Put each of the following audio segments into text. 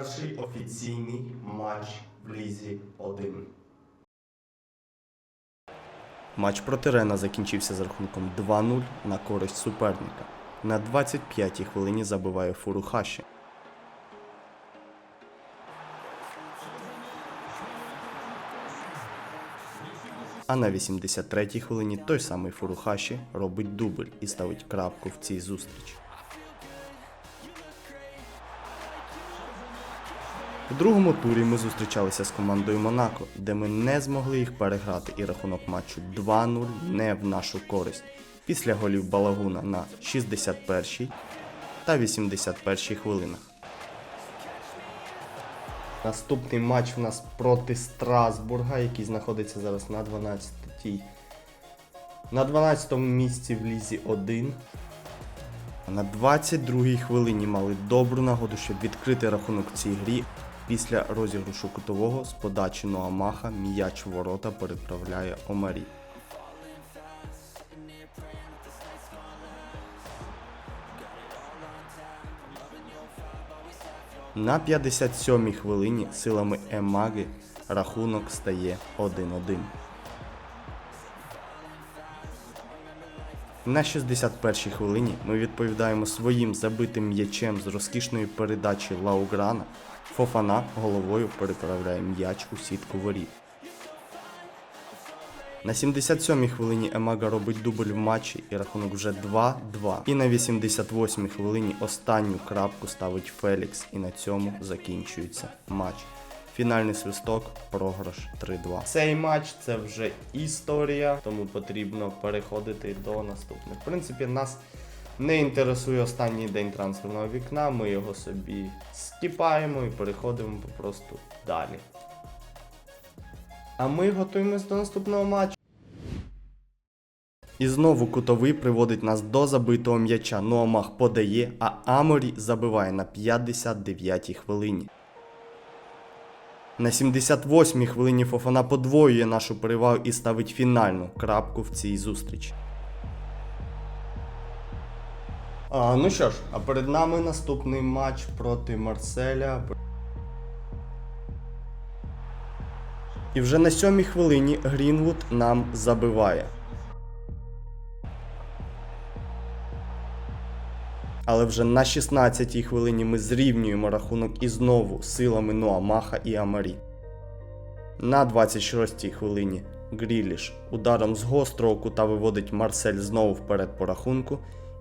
Перший офіційний матч в Лізі 1. Матч проти Рена закінчився з рахунком 2-0 на користь суперника. На 25-й хвилині забиває Фурухаші. А на 83-й хвилині той самий Фурухаші робить дубль і ставить крапку в цій зустрічі. У другому турі ми зустрічалися з командою Монако, де ми не змогли їх переграти і рахунок матчу 2-0 не в нашу користь. Після голів Балагуна на 61-й та 81-й хвилинах. Наступний матч в нас проти Страсбурга, який знаходиться зараз на 12-й. На 12-му місці в Лізі 1. На 22-й хвилині мали добру нагоду, щоб відкрити рахунок цій грі. Після розігрушу кутового з подачі Ноамаха м'яч ворота переправляє Омарі. На 57-й хвилині силами Емаги рахунок стає 1-1. На 61-й хвилині ми відповідаємо своїм забитим м'ячем з розкішної передачі Лауграна. Фофана головою переправляє м'яч у сітку воріт. На 77-й хвилині Емага робить дубль в матчі і рахунок вже 2-2. І на 88-й хвилині останню крапку ставить Фелікс і на цьому закінчується матч. Фінальний свисток, програш 3-2. Цей матч це вже історія, тому потрібно переходити до наступних. В принципі, нас не інтересує останній день трансферного вікна, ми його собі скіпаємо і переходимо просто далі. А ми готуємось до наступного матчу. І знову кутовий приводить нас до забитого м'яча. Ноамах подає, а Аморі забиває на 59-й хвилині. На 78-й хвилині Фофана подвоює нашу перевагу і ставить фінальну крапку в цій зустрічі. А, ну що ж, а перед нами наступний матч проти Марселя. І вже на сьомій хвилині Грінвуд нам забиває. Але вже на 16-й хвилині ми зрівнюємо рахунок і знову силами Нуамаха і Амарі. На 26-й хвилині Гріліш ударом з гострого кута виводить Марсель знову вперед по рахунку.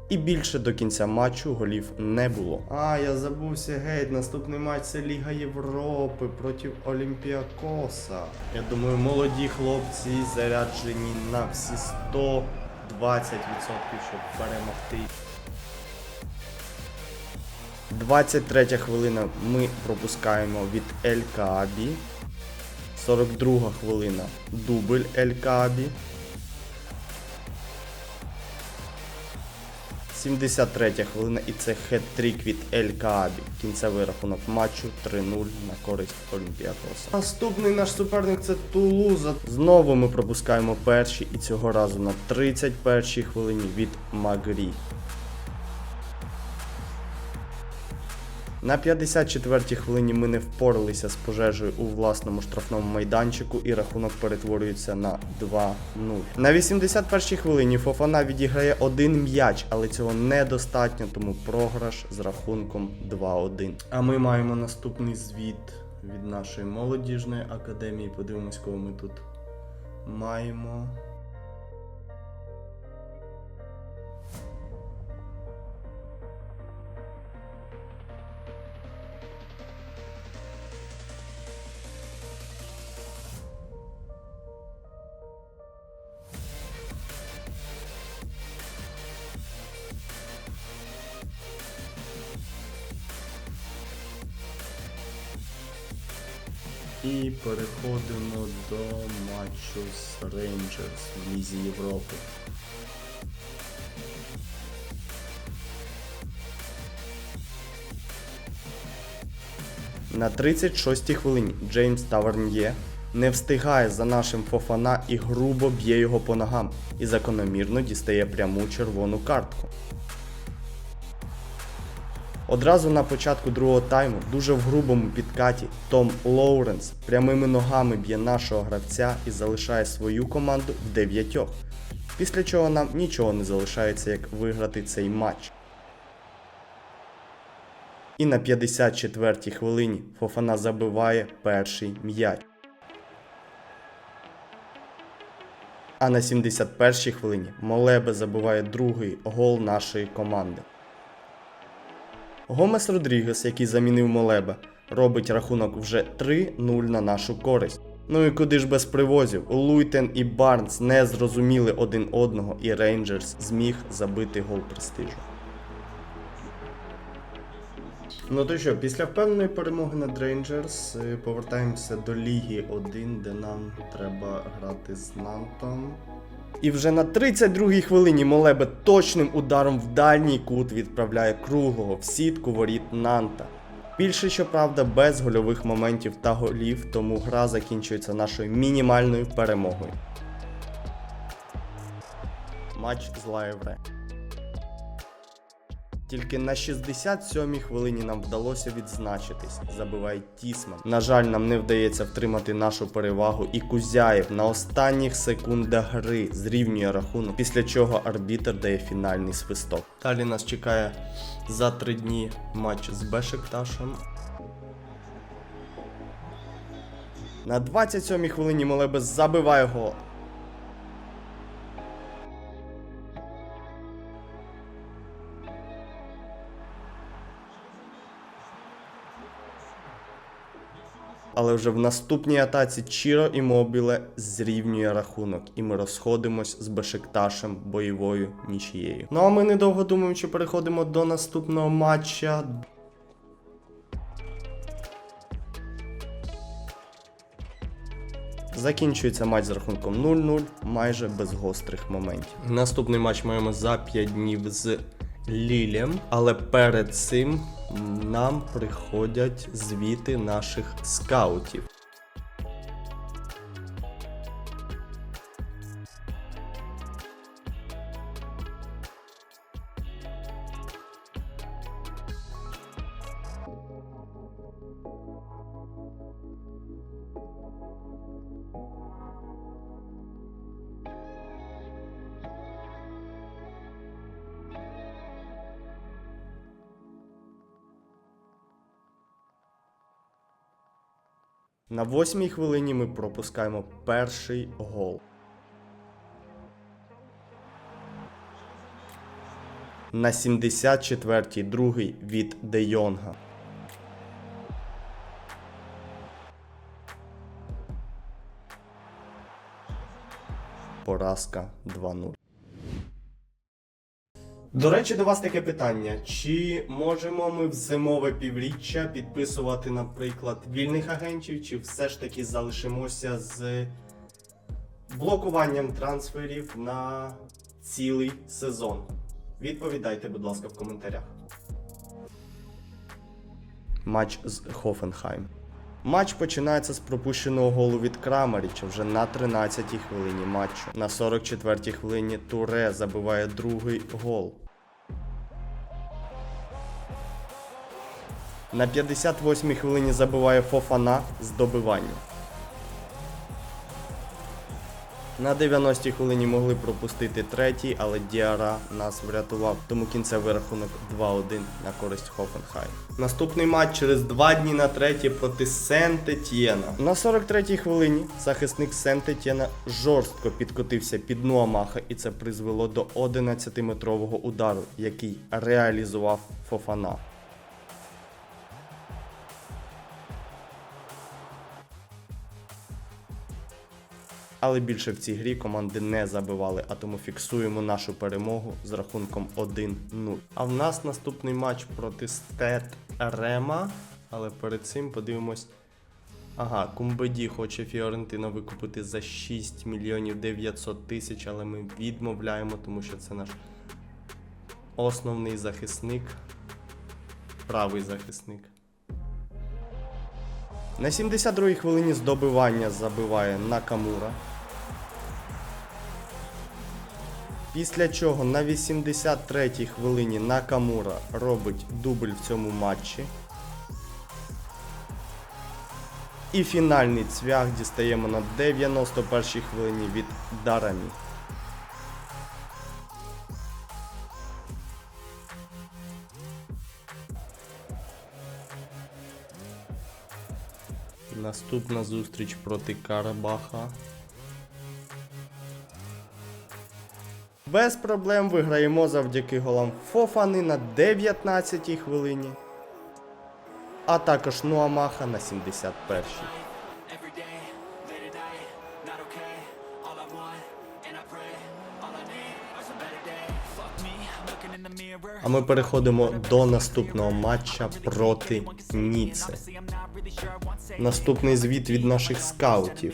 І більше до кінця матчу голів не було. А, я забувся геть. Наступний матч це Ліга Європи проти Олімпіакоса. Я думаю, молоді хлопці заряджені на всі 120%, щоб перемогти. 23 хвилина ми пропускаємо від Ель Каабі. 42 хвилина дубль Ель Каабі. 73 хвилина і це хет-трік від Ель Каабі. Кінцевий рахунок матчу 3-0 на користь Олімпіакоса. Наступний наш суперник це Тулуза. Знову ми пропускаємо перші і цього разу на 31 хвилині від Магрі. На 54-й хвилині ми не впоралися з пожежею у власному штрафному майданчику і рахунок перетворюється на 2-0. На 81-й хвилині Фофана відіграє один м'яч, але цього недостатньо, тому програш з рахунком 2-1. А ми маємо наступний звіт від нашої молодіжної академії. Подивимось, кого ми тут маємо. І переходимо до матчу з Рейнджерс в Лізі Європи. На 36-й хвилині Джеймс Таверньє не встигає за нашим Фофана і грубо б'є його по ногам і закономірно дістає пряму червону картку. Одразу на початку другого тайму, дуже в грубому підкаті, Том Лоуренс прямими ногами б'є нашого гравця і залишає свою команду в дев'ятьох. Після чого нам нічого не залишається, як виграти цей матч. І на 54-й хвилині Фофана забиває перший м'яч. А на 71-й хвилині Молебе забиває другий гол нашої команди. Гомес Родрігес, який замінив Молебе, робить рахунок вже 3-0 на нашу користь. Ну і куди ж без привозів? Луйтен і Барнс не зрозуміли один одного, і Рейнджерс зміг забити гол престижу. Ну то що, після впевненої перемоги над Рейнджерс е, повертаємося до Ліги 1, де нам треба грати з Нантом. І вже на 32-й хвилині Молебе точним ударом в дальній кут відправляє круглого в сітку воріт Нанта. Більше, щоправда, без гольових моментів та голів, тому гра закінчується нашою мінімальною перемогою. Матч з Лаєвре. Тільки на 67-й хвилині нам вдалося відзначитись, забиває Тісман. На жаль, нам не вдається втримати нашу перевагу, і Кузяєв на останніх секундах гри зрівнює рахунок, після чого арбітр дає фінальний свисток. Далі нас чекає за три дні матч з Бешикташем. На 27-й хвилині Молебес забиває гол. Але вже в наступній атаці Чіро і Мобіле зрівнює рахунок, і ми розходимось з Бешикташем бойовою нічією. Ну а ми недовго думаючи переходимо до наступного матча. Закінчується матч з рахунком 0-0, майже без гострих моментів. Наступний матч маємо за 5 днів з Лілем, але перед цим нам приходять звіти наших скаутів. На восьмій хвилині ми пропускаємо перший гол. На 74-й другий від Де Йонга. Поразка 2-0. До речі, до вас таке питання: чи можемо ми в зимове півріччя підписувати, наприклад, вільних агентів, чи все ж таки залишимося з блокуванням трансферів на цілий сезон? Відповідайте, будь ласка, в коментарях. Матч з Хофенхайм. Матч починається з пропущеного голу від Крамаріча вже на 13-й хвилині матчу. На 44-й хвилині Туре забиває другий гол. На 58-й хвилині забиває Фофана з добивання. На 90-й хвилині могли пропустити третій, але Діара нас врятував, тому кінцевий рахунок 2-1 на користь Хофенхайм. Наступний матч через два дні на третій проти Сент-Етьєна. На 43-й хвилині захисник Сент-Етьєна жорстко підкотився під Нуамаха, і це призвело до 11-метрового удару, який реалізував Фофана. Але більше в цій грі команди не забивали, а тому фіксуємо нашу перемогу з рахунком 1-0. А в нас наступний матч проти Стет Рема. Але перед цим подивимось. Ага, Кумбеді хоче Фіорентина викупити за 6 мільйонів 900 тисяч, але ми відмовляємо, тому що це наш основний захисник. Правий захисник. На 72-й хвилині здобивання забиває Накамура. Після чого на 83-й хвилині Накамура робить дубль в цьому матчі. І фінальний цвях дістаємо на 91-й хвилині від Дарамі. Наступна зустріч проти Карабаха. Без проблем виграємо завдяки голам Фофани на 19-й хвилині. А також Нуамаха на 71-й. every day, late at night, not okay. All I want, and I pray, all I need are some better days. Fuck me, I'm looking in the mirror. А ми переходимо до наступного матча проти say Наступний звіт від наших скаутів.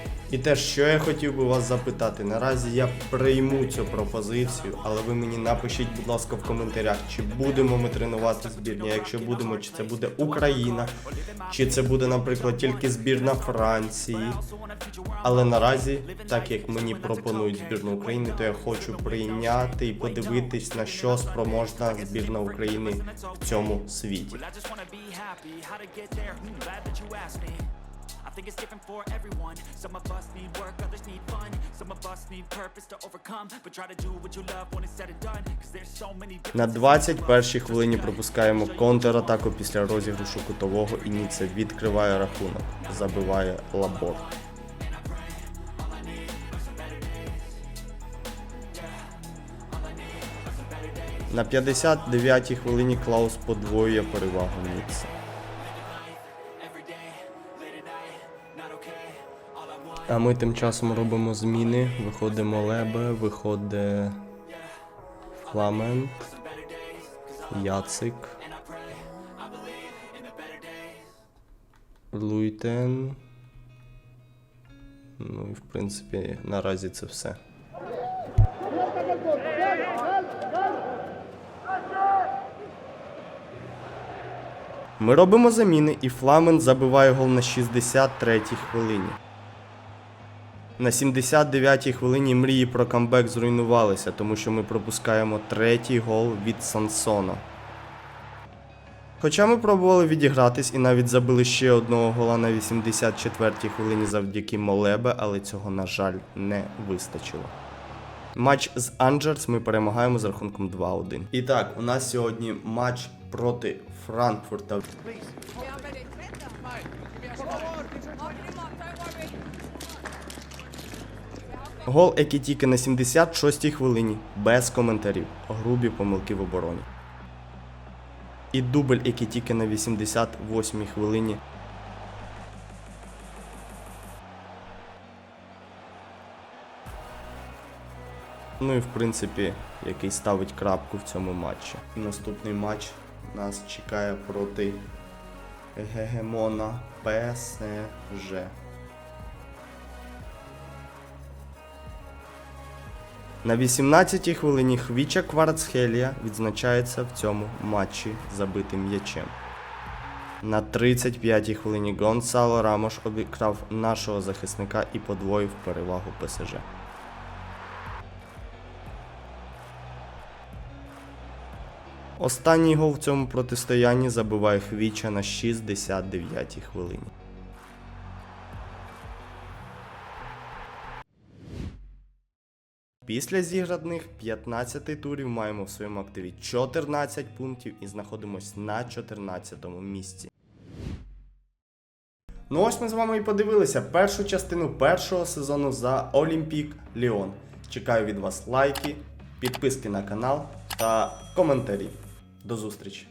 І те, що я хотів би вас запитати, наразі я прийму цю пропозицію, але ви мені напишіть, будь ласка, в коментарях, чи будемо ми тренувати збірні. Якщо будемо, чи це буде Україна, чи це буде, наприклад, тільки збірна Франції. Але наразі, так як мені пропонують збірну України, то я хочу прийняти і подивитись на що спроможна збірна України в цьому світі. Think it's different for everyone. Some of us need work, others need fun. Some of us need purpose to overcome. But try to do what you love when it's said and done. Cause there's so many На 21-й хвилині пропускаємо контратаку після розіграшу кутового і Ніце відкриває рахунок, забиває лабор. На 59-й хвилині Клаус подвоює перевагу Ніце. А ми тим часом робимо зміни. Виходимо Лебе, виходить Фламент, Яцик. Луйтен. Ну і в принципі наразі це все. Ми робимо заміни, і Фламен забиває гол на 63-й хвилині. На 79-й хвилині мрії про камбек зруйнувалися, тому що ми пропускаємо третій гол від Сансона. Хоча ми пробували відігратись і навіть забили ще одного гола на 84-й хвилині завдяки Молебе, але цього, на жаль, не вистачило. Матч з Анджерс ми перемагаємо з рахунком 2-1. І так, у нас сьогодні матч проти Франкфурта. Гол Екітіки на 76-й хвилині без коментарів. Грубі помилки в обороні. І дубль Екітіки на 88-й хвилині. Ну і в принципі, який ставить крапку в цьому матчі. Наступний матч нас чекає проти Гегемона ПСЖ. На 18-й хвилині Хвіча Кварцхелія відзначається в цьому матчі забитим м'ячем. На 35-й хвилині Гонсало Рамош обікрав нашого захисника і подвоїв перевагу ПСЖ. Останній гол в цьому протистоянні забиває Хвіча на 69-й хвилині. Після зіграних 15 турів маємо в своєму активі 14 пунктів і знаходимось на 14 місці. Ну ось ми з вами і подивилися першу частину першого сезону за Олімпік Ліон. Чекаю від вас лайки, підписки на канал та коментарі. До зустрічі!